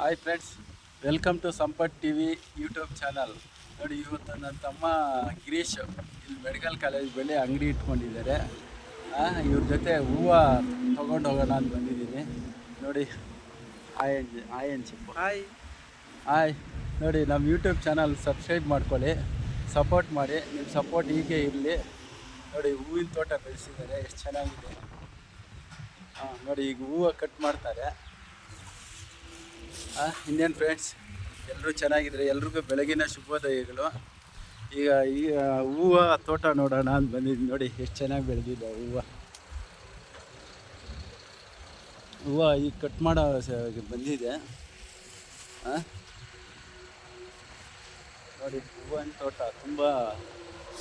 Hi friends welcome to Sampath T V YouTube channel ನೋಡಿ ಇವತ್ತು ನನ್ನ ತಮ್ಮ ಗಿರೀಶ್ ಇಲ್ಲಿ ಮೆಡಿಕಲ್ ಕಾಲೇಜ್ ಬಳಿ ಅಂಗಡಿ ಇಟ್ಕೊಂಡಿದ್ದಾರೆ. ಇವ್ರ ಜೊತೆ ಹೂವು ತೊಗೊಂಡು ಹೋಗೋಣ ಅಂತ ಬಂದಿದ್ದೀನಿ. ನೋಡಿ ಹಾಯ್ ಹಾಯ್ ಅನ್ಸಿಪ್ಪು ಅನ್ಸಪ್ಪ ಹಾಯ್ ಹಾಯ್ ನೋಡಿ ನಮ್ಮ ಯೂಟ್ಯೂಬ್ ಚಾನಲ್ ಸಬ್ಸ್ಕ್ರೈಬ್ ಮಾಡ್ಕೊಳ್ಳಿ ಸಪೋರ್ಟ್ ಮಾಡಿ ನಿಮ್ಮ ಸಪೋರ್ಟ್ ಹೀಗೆ ಇರಲಿ. ನೋಡಿ ಹೂವಿನ ತೋಟ ಬೆಳೆಸಿದ್ದಾರೆ ಎಷ್ಟು ಚೆನ್ನಾಗಿದೆ. ಹಾಂ ನೋಡಿ ಈಗ ಹೂವು ಕಟ್ ಮಾಡ್ತಾರೆ. ಇನ್ನೇನು ಫ್ರೆಂಡ್ಸ್ ಎಲ್ಲರೂ ಚೆನ್ನಾಗಿದ್ರೆ ಎಲ್ರಿಗೂ ಬೆಳಗಿನ ಶುಭೋದಯಗಳು. ಈಗ ಈಗ ಹೂವು ತೋಟ ನೋಡೋಣ ಅಂತ ಬಂದಿದ್ದು ನೋಡಿ, ಎಷ್ಟು ಚೆನ್ನಾಗಿ ಬೆಳೆದಿದೆ ಹೂವು. ಹೂವು ಈಗ ಕಟ್ ಮಾಡೋ ಬಂದಿದೆ. ನೋಡಿ, ಹೂವಿನ ತೋಟ ತುಂಬ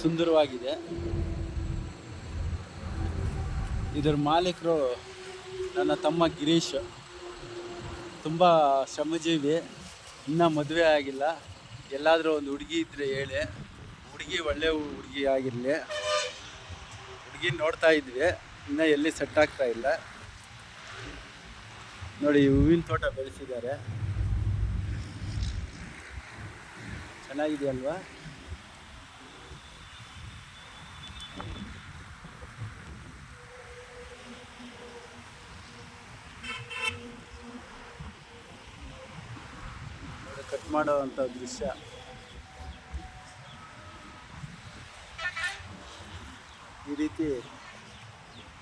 ಸುಂದರವಾಗಿದೆ. ಇದರ ಮಾಲೀಕರು ನನ್ನ ತಮ್ಮ ಗಿರೀಶ್. ತುಂಬ ಶ್ರಮಜೀವಿ. ಇನ್ನೂ ಮದುವೆ ಆಗಿಲ್ಲ. ಎಲ್ಲಾದರೂ ಒಂದು ಹುಡುಗಿ ಇದ್ದರೆ ಹೇಳಿ. ಹುಡುಗಿ ಒಳ್ಳೆ ಹುಡುಗಿ ಆಗಿರಲಿ. ಹುಡುಗಿ ನೋಡ್ತಾ ಇದ್ವಿ. ಇನ್ನೂ ಎಲ್ಲಿ ಸೆಟ್ ಆಗ್ತಾ ಇಲ್ಲ. ನೋಡಿ ಹೂವಿನ ತೋಟ ಬೆಳೆಸಿದ್ದಾರೆ. ಚೆನ್ನಾಗಿದೆಯಲ್ವಾ ನೋಡಿ ಕಟ್ ಮಾಡೋವಂಥ ದೃಶ್ಯ. ಈ ರೀತಿ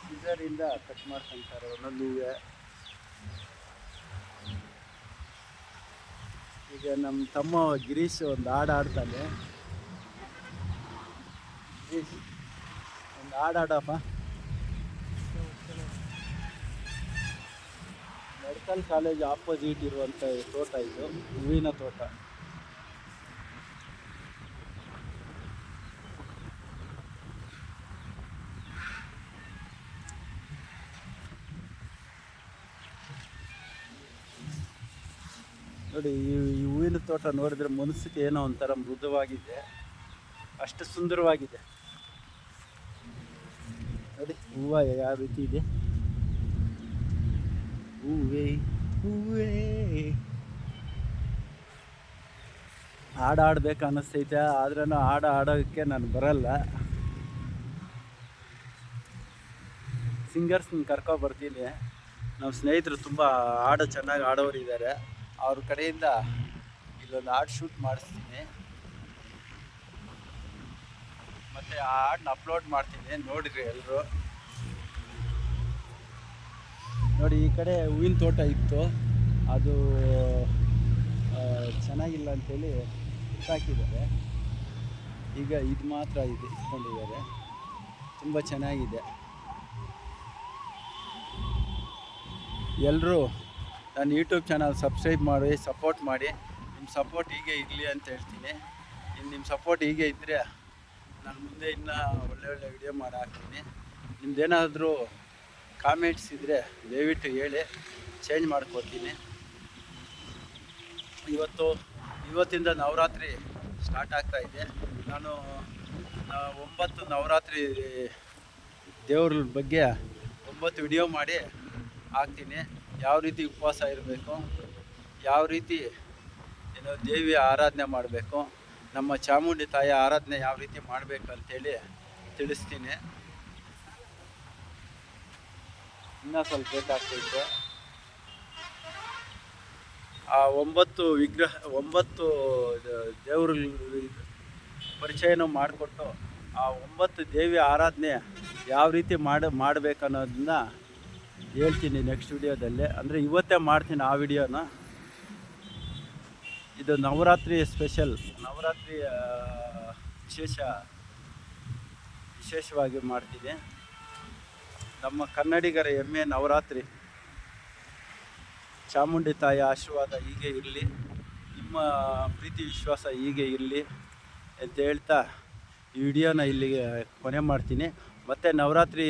ಸಿಸರಿಂದ ಕಟ್ ಮಾಡ್ಕೊಂತಾರೆ. ಒಂದೊಂದು ಹೂವೆ. ಈಗ ನಮ್ಮ ತಮ್ಮ ಗಿರೀಶ್ ಒಂದು ಹಾಡು ಆಡ್ತಾನೆ ಗಿರೀಶ್, ಒಂದು ಹಾಡು ಮೆಡಿಕಲ್ ಕಾಲೇಜ್ ಆಪೋಸಿಟ್ ಇರುವಂಥ ತೋಟ ಇದು, ಹೂವಿನ ತೋಟ. ನೋಡಿ, ಈ ಈ ಹೂವಿನ ತೋಟ ನೋಡಿದ್ರೆ ಮನಸ್ಸಿಗೆ ಏನೋ ಒಂಥರ ಮೃದುವಾಗಿದೆ. ಅಷ್ಟು ಸುಂದರವಾಗಿದೆ. ನೋಡಿ, ಹೂವು ಯಾವ ರೀತಿ ಇದೆ. ಹೂವೇ ಹೂವೇ. ಹಾಡು ಆಡ್ಬೇಕು ಅನ್ನಿಸ್ತೈತೆ ಆದ್ರೂ ಹಾಡು ಆಡೋಕ್ಕೆ ನಾನು ಬರಲ್ಲ. ಸಿಂಗರ್ಸ್ನ ಕರ್ಕೊ ಬರ್ತೀನಿ. ನಮ್ಮ ಸ್ನೇಹಿತರು ತುಂಬ ಹಾಡು ಚೆನ್ನಾಗಿ ಆಡೋರು ಇದ್ದಾರೆ ಅವ್ರ ಕಡೆಯಿಂದ ಇಲ್ಲೊಂದು ಹಾಡು ಶೂಟ್ ಮಾಡಿಸ್ತೀನಿ. ಮತ್ತು ಆ ಹಾಡನ್ನ ಅಪ್ಲೋಡ್ ಮಾಡ್ತೀನಿ, ನೋಡಿರಿ ಎಲ್ಲರೂ ನೋಡಿ, ಈ ಕಡೆ ಹೂವಿನ ತೋಟ ಇತ್ತು. ಅದು ಚೆನ್ನಾಗಿಲ್ಲ ಅಂತೇಳಿ ಹಾಕಿದ್ದಾರೆ. ಈಗ ಇದು ಮಾತ್ರ ಇದು ಇಟ್ಕೊಂಡಿದ್ದಾರೆ. ತುಂಬ ಚೆನ್ನಾಗಿದೆ. ಎಲ್ಲರೂ ನನ್ನ ಯೂಟ್ಯೂಬ್ ಚಾನಲ್ ಸಬ್ಸ್ಕ್ರೈಬ್ ಮಾಡಿ ಸಪೋರ್ಟ್ ಮಾಡಿ. ನಿಮ್ಮ ಸಪೋರ್ಟ್ ಹೀಗೆ ಇರಲಿ ಅಂತ ಹೇಳ್ತೀನಿ. ಇನ್ನು ನಿಮ್ಮ ಸಪೋರ್ಟ್ ಹೀಗೆ ಇದ್ದರೆ ನಾನು ಮುಂದೆ ಇನ್ನೂ ಒಳ್ಳೆ ಒಳ್ಳೆ ವಿಡಿಯೋ ಮಾಡಿ ಹಾಕ್ತೀನಿ. ನಿಮ್ದೇನಾದರೂ ಕಾಮೆಂಟ್ಸ್ ಇದ್ದರೆ ದಯವಿಟ್ಟು ಹೇಳಿ ಚೇಂಜ್ ಮಾಡ್ಕೊತೀನಿ ಇವತ್ತು, ಇವತ್ತಿಂದ ನವರಾತ್ರಿ ಸ್ಟಾರ್ಟ್ ಆಗ್ತಾ ಇದೆ. ನಾನು ಒಂಬತ್ತು ನವರಾತ್ರಿ ದೇವ್ರ ಬಗ್ಗೆ ಒಂಬತ್ತು ವಿಡಿಯೋ ಮಾಡಿ ಹಾಕ್ತೀನಿ. ಯಾವ ರೀತಿ ಉಪವಾಸ ಇರಬೇಕು, ಯಾವ ರೀತಿ ಏನು ದೇವಿಯ ಆರಾಧನೆ ಮಾಡಬೇಕು, ನಮ್ಮ ಚಾಮುಂಡಿ ತಾಯಿಯ ಆರಾಧನೆ ಯಾವ ರೀತಿ ಮಾಡಬೇಕು ಅಂತೇಳಿ ತಿಳಿಸ್ತೀನಿ. ಇನ್ನೂ ಸ್ವಲ್ಪ ಬೇಕಾಗ್ತೈತೆ ಆ ಒಂಬತ್ತು ವಿಗ್ರಹ, ಒಂಬತ್ತು ದೇವರು ಪರಿಚಯನ ಮಾಡಿಕೊಟ್ಟು ಆ ಒಂಬತ್ತು ದೇವಿ ಆರಾಧನೆ ಯಾವ ರೀತಿ ಮಾಡಿ, ಮಾಡಬೇಕನ್ನೋದನ್ನ ಹೇಳ್ತೀನಿ ನೆಕ್ಸ್ಟ್ ವಿಡಿಯೋದಲ್ಲಿ. ಅಂದರೆ ಇವತ್ತೇ ಮಾಡ್ತೀನಿ ಆ ವಿಡಿಯೋನ. ಇದು ನವರಾತ್ರಿ ಸ್ಪೆಷಲ್ ನವರಾತ್ರಿ ವಿಶೇಷ, ವಿಶೇಷವಾಗಿ ಮಾಡ್ತೀನಿ. ನಮ್ಮ ಕನ್ನಡಿಗರ ಹೆಮ್ಮೆ ನವರಾತ್ರಿ. ಚಾಮುಂಡಿ ತಾಯಿಯ ಆಶೀರ್ವಾದ ಹೀಗೆ ಇರಲಿ, ನಿಮ್ಮ ಪ್ರೀತಿ ವಿಶ್ವಾಸ ಹೀಗೆ ಇರಲಿ ಅಂತ ಹೇಳ್ತಾ ಈ ವಿಡಿಯೋನ ಇಲ್ಲಿಗೆ ಕೊನೆ ಮಾಡ್ತೀನಿ. ಮತ್ತು ನವರಾತ್ರಿ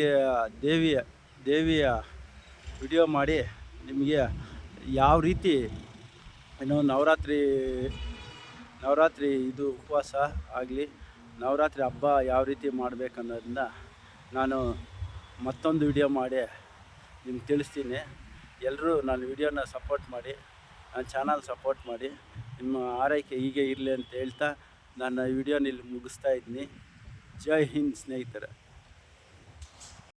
ದೇವಿಯ ದೇವಿಯ ವಿಡಿಯೋ ಮಾಡಿ ನಿಮಗೆ ಯಾವ ರೀತಿ ಏನು ನವರಾತ್ರಿ ನವರಾತ್ರಿ ಇದು ಉಪವಾಸ ಆಗಲಿ, ನವರಾತ್ರಿ ಹಬ್ಬ ಯಾವ ರೀತಿ ಮಾಡಬೇಕನ್ನೋದನ್ನ ನಾನು ಮತ್ತೊಂದು ವಿಡಿಯೋ ಮಾಡಿ ನಿಮ್ಗೆ ತಿಳಿಸ್ತೀನಿ. ಎಲ್ಲರೂ ನಾನು ವಿಡಿಯೋನ ಸಪೋರ್ಟ್ ಮಾಡಿ, ನನ್ನ ಚಾನಲ್ ಸಪೋರ್ಟ್ ಮಾಡಿ, ನಿಮ್ಮ ಆರೈಕೆ ಹೀಗೆ ಇರಲಿ ಅಂತ ಹೇಳ್ತಾ ನಾನು ವಿಡಿಯೋನ ಇಲ್ಲಿ ಮುಗಿಸ್ತಾ ಇದ್ದೀನಿ. ಜೈ ಹಿಂದ್ ಸ್ನೇಹಿತರೆ.